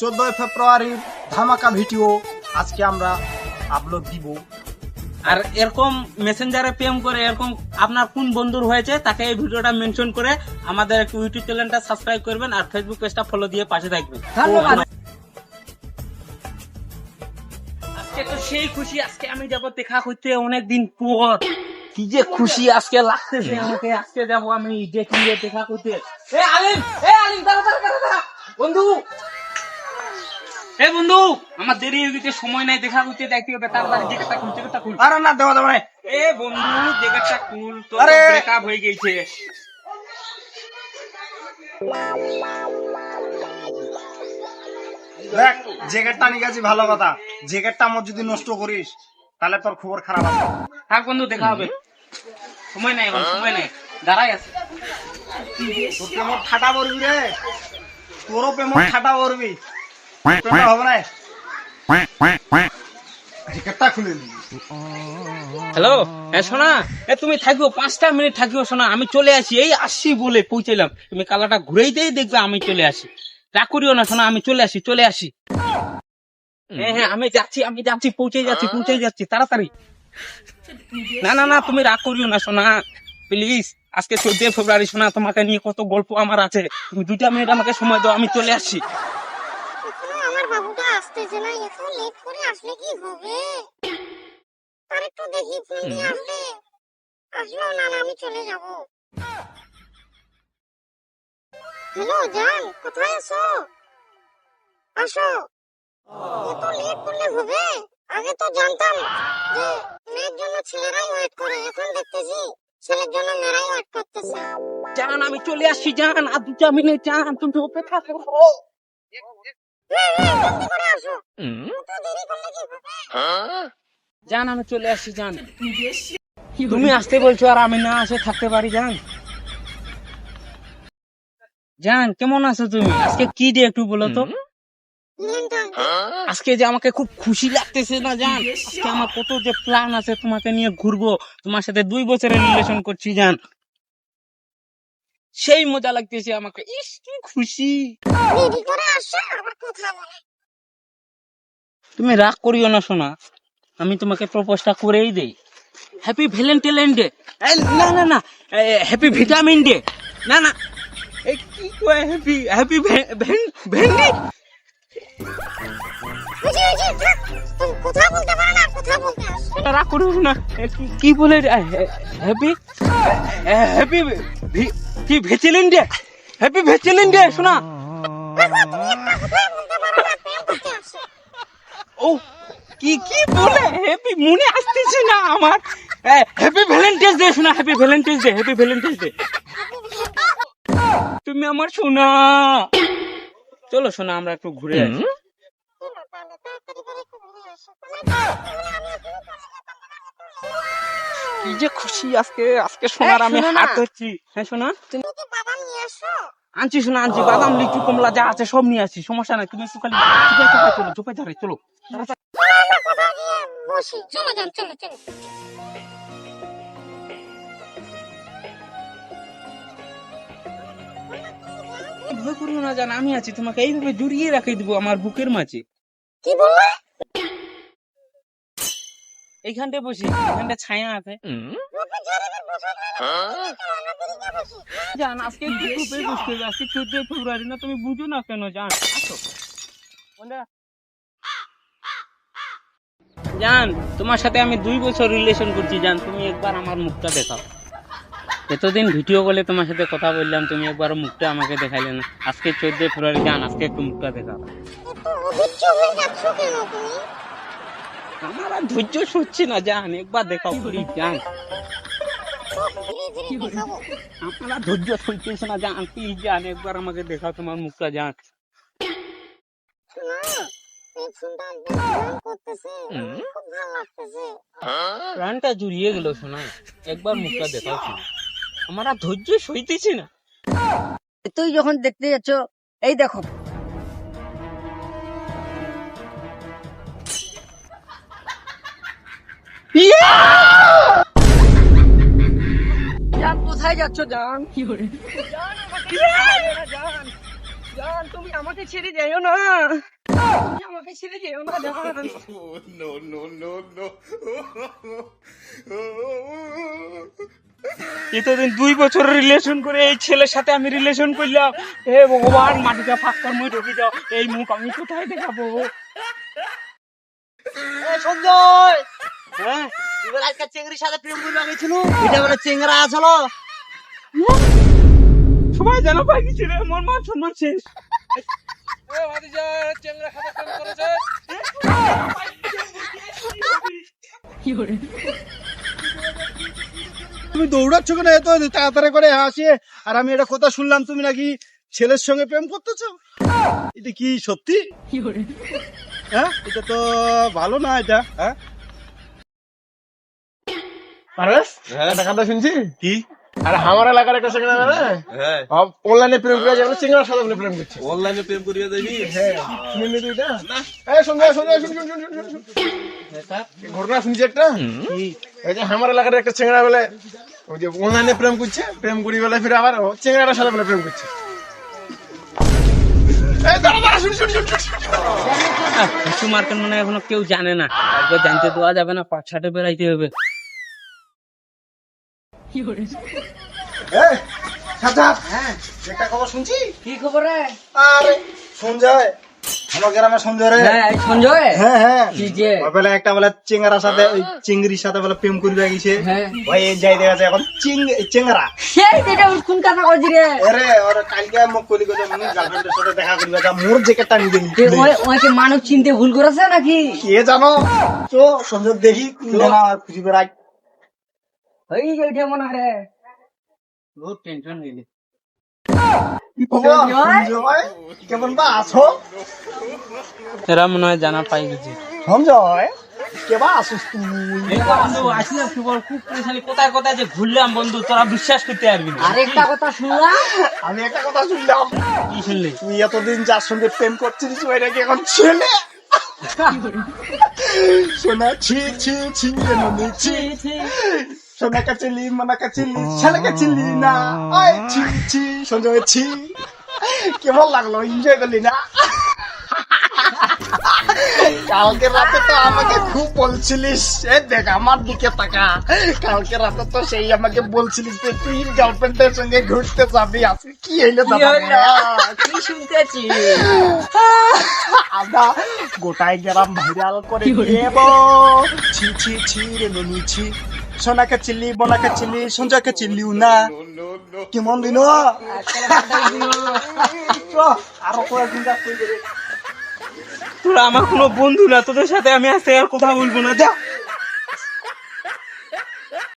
চোদ্দই ফেব্রুয়ারির ধামাকা ভিডিও আজকে আমরা আপলোড দিব আর এরকম মেসেঞ্জারে প্রেম করে এরকম আপনার কোন বন্ধুর হয়েছে তাকে এই ভিডিওটা মেনশন করে আমাদের একটু ইউটিউব চ্যানেলটা সাবস্ক্রাইব করবেন আর ফেসবুক পেজটা ফলো দিয়ে পাশে থাকবেন ধন্যবাদ। আজকে তো সেই খুশি আজকে আমি যাব দেখা করতে অনেক দিন পর কি যে খুশি আজকে লাগতেছে আমাকে আজকে যাব আমি দেখি দেখা করতে এ আলিম এ আলিম দাঁড়া দাঁড়া দাঁড়া দাঁড়া। বন্ধু এ বন্ধু আমার দেরি হয়ে গেছে সময় নাই দেখা করতে দেখতে হবে তাড়াতাড়ি খুল। আরে না দেওয়া এ বন্ধু জ্যাকেটটা খুল তো ব্রেকআপ হয়ে গেছে। দেখ জ্যাকেটটা নিয়ে গেছি ভালো কথা। জ্যাকেটটা আমার যদি নষ্ট করিস তাহলে তোর খবর খারাপ আছে। থাক বন্ধু দেখা হবে। সময় নাই এখন সময় নাই। দাঁড়াই আছে। তোর প্রেমর ঠাটা পড়বি রে। তোরও প্রেমর ঠাটা পড়বি। হ্যালো এ শোনা এ তুমি থাকো পাঁচটা মিনিট থাকিও শোনা আমি চলে আসি এই আসছি বলে পৌঁছালাম তুমি কালাটা ঘুরেই দিয়ে দেখবে আমি চলে আসি। রাগ করিও না শোনা আমি চলে আসি চলে আসি। হ্যাঁ হ্যাঁ আমি যাচ্ছি আমি যাচ্ছি পৌঁছে যাচ্ছি পৌঁছে যাচ্ছি তাড়াতাড়ি। না না না তুমি রাগ করিও না শোনা প্লিজ আজকে চোদ্দই ফেব্রুয়ারি শোনা তোমাকে নিয়ে কত গল্প আমার আছে। তুমি দুইটা মিনিট আমাকে সময় দাও আমি চলে আসছি আমার বাবুটা আসতেছে না এত লেট করে আসলে কি হবে? আর একটু দেখি ফোন দিয়ে আসলে। আসলো না না আমি চলে যাব। হ্যালো জান কোথায় আছো? আসো। এত লেট করলে হবে? আগে তো জানতাম যে মেয়ের জন্য ছেলেরাই ওয়েট করে এখন দেখতেছি ছেলের জন্য মেয়েরাই ওয়েট করতেছে। জান আমি চলে আসছি জান আর দুটা মিনিট জান তুমি অপেক্ষা করো জান আমি চলে আসছি জান। তুমি আসতে বলছো আর আমি না আসে থাকতে পারি জান? জান কেমন আছো তুমি? আজকে কি দিয়ে একটু বলো তো? আজকে যে আমাকে খুব খুশি লাগতেছে না জান? আজকে আমার কত যে প্ল্যান আছে তোমাকে নিয়ে ঘুরবো। তোমার সাথে দুই বছরের রিলেশন করছি জান। সেই মজা লাগতেছে আমাকে। ইস কি খুশি। তুমি রাগ করিও না শোনা আমি তোমাকে প্রপোজটা করেই দেই। হ্যাপি ভ্যালেন্টাইন ডে না না না। হ্যাপি ভিটামিন ডে না না। কি কয় হ্যাপি হ্যাপি ভেন্ডি রাগ করিও না। কি- কি বলে হ্যাপি হ্যাপি কি Vaseline day happy Vaseline day শোনা। ও, কি কি বলে? হ্যাপি মনে আসতেছে না আমার। হ্যাপি ভ্যালেন্টাইন্স ডে, শোনা happy Valentine's day happy Valentine's day. তুমি আমার শোনা। চলো, শোনা, আমরা একটু ঘুরে আসি। কি যে খুশি আজকে আজকে সোনার আমি হাত ধরছি। হ্যাঁ তুমি কি বাদাম নিয়ে আসো। আনছি শোনা আনছি। বাদাম লিচু কমলা যা আছে সব নিয়ে আসি সমস্যা নাই। তুমি একটু খালি চুপে চুপে চলো চুপে চলো। ভয় করিও না জান আমি আছি। তোমাকে এইভাবে জড়িয়ে রাখে দিব আমার বুকের মাঝে। কি বললে? এইখানটায় বসি এখানটা ছায়া আছে। রূপে জেরে বসে আমরা দিকে বসি। জান আজকে একটু বসতে আজকে চোদ্দই ফেব্রুয়ারি না তুমি বুঝো না কেন জান। জান তোমার সাথে আমি দুই বছর রিলেশন করছি জান তুমি একবার আমার মুখটা দেখাও। এতদিন ভিডিও কলে তোমার সাথে কথা বললাম তুমি একবার মুখটা আমাকে দেখাইলে না। আজকে চোদ্দই ফেব্রুয়ারি জান আজকে একটু মুখটা দেখাও এত অধৈর্য হয়ে যাচ্ছ কেন তুমি আমার আর ধৈর্য সচ্ছে না জান। একবার দেখাও প্লিজ আর ধৈর্য সইতেছে না জান। প্লিজ জান একবার আমাকে দেখাও তোমার মুখটা লাগতেছে। প্রাণটা জুড়িয়ে গেল শোনা। একবার মুখটা দেখাও আমার আর ধৈর্য সইতেছে না। তুই যখন দেখতে যাচ্ছ এই দেখো জান কোথায় যাচ্ছ জান? না, জান। জান তুমি আমাকে ছেড়ে যেও না। তুমি আমাকে ছেড়ে যেও না জান। এতদিন দুই বছর রিলেশন করে এই ছেলের সাথে আমি রিলেশন করলাম। হে ভগবান মাটিটা ফাঁক কর মুই ঢুকি দাও এই মুখ আমি কোথায় দেখাবো? সঞ্জয়! হ্যাঁ? এবার আজকে চেংড়ির সাথে প্রেম করে এটা বলে চেংড়া আসলো। সবাই জানা পাই গেছি রে মান সম্মান শেষ। তুমি দৌড়াচ্ছ কেন? এত তাড়াতাড়ি করে আসে আর আমি এটা কথা শুনলাম তুমি নাকি ছেলের সঙ্গে প্রেম করতেছো? এটা কি সত্যি? হ্যাঁ? এটা তো ভালো না এটা হ্যাঁ? পারবেশ একটা কথা শুনছি কি আর আমার এলাকার একটা সেখানে না হ্যাঁ অনলাইনে প্রেম করে যাবে চিংড়ার সাথে বলে প্রেম করছে অনলাইনে প্রেম করিয়ে দেবি শুনলি তুই এটা এই সঞ্জয় সঞ্জয় শুন শুন শুন শুন শুন, শুন ঘটনা শুনছি একটা এই যে আমার এলাকার একটা চেংড়া বলে ওই যে অনলাইনে প্রেম করছে প্রেম করি বলে ফিরে আবার ও চেংড়াটার সাথে বলে প্রেম করছে এই দাঁড়া দাঁড়া শুন শুন শুন শুন, শুন কিছু মার্কেট মানে এখনও কেউ জানে না একবার জানতে দেওয়া যাবে না পাঁচ ছাটে বেড়াইতে হবে এই, চাচা, একটা খবর শুনছি? কি খবর রে? আরে সঞ্জয়। আমার গ্রামে সঞ্জয় রে। হ্যাঁ সঞ্জয়? হ্যাঁ হ্যাঁ। কি যে? ওই একটা বলে চেঙ্গারার সাথে ওই চিংড়ির সাথে বলে প্রেম করবে গেছে। হ্যাঁ। ভাই এই যাই দেখা যায় এখন চিং চেঙ্গারা। সেই যেটা কোন কথা কইছি রে? আরে ওর কালকে মোক কলি মনে গার্লফ্রেন্ডের সাথে দেখা করবে যা মোর দিন ওই চিনতে ভুল করেছে নাকি? কে জানো? তো সঞ্জয় দেখি খুঁজি বেড়াই ওই যে ওইটা মনে হয় রে। বহুত টেনশন কেমন বা? আছো? এরা মনে হয় জানা পাই গেছে। সঞ্জয় কেবা আসিস তুই বন্ধু আসলাম খবর খুব পয়সালি কোথায় কোথায় যে ঘুরলাম বন্ধু তোরা বিশ্বাস করতে পারবি না। আরেকটা কথা শুনলাম। আমি একটা কথা শুনলাম। কি শুনলি? তুই এতদিন যার সঙ্গে প্রেম করছিলিস ওই নাকি এখন ছেলে? শোনা ছি ছি ছি মনে ছি। সোনা কাচিলি মনা কাচিলি ছেলে কাচিলি না। আই ছি ছি, সঞ্জয় ছি। কেমন লাগল? এনজয় করলি না? কালকে রাতে তো আমাকে খুব বলছিলিস। এ দেখ আমার দিকে তাকা। কালকে রাতে তো সেই আমাকে বলছিলিস যে তুই গার্লফ্রেন্ডের সঙ্গে ঘুরতে যাবি। আজকে কি হইল? কি শুনতেছি আমরা গোটাই গ্রাম ভাইরাল করে দেব ছি ছি ছি রে ননু ছি। সোনাকে চিল্লি বোনাকে চিল্লি সঞ্জয়কে চিল্লিও না। কেমন দিন? আরও কয়েকদিন তোরা আমার কোনো বন্ধু না তোদের সাথে আমি আজকে আর কথা বলব না। যা।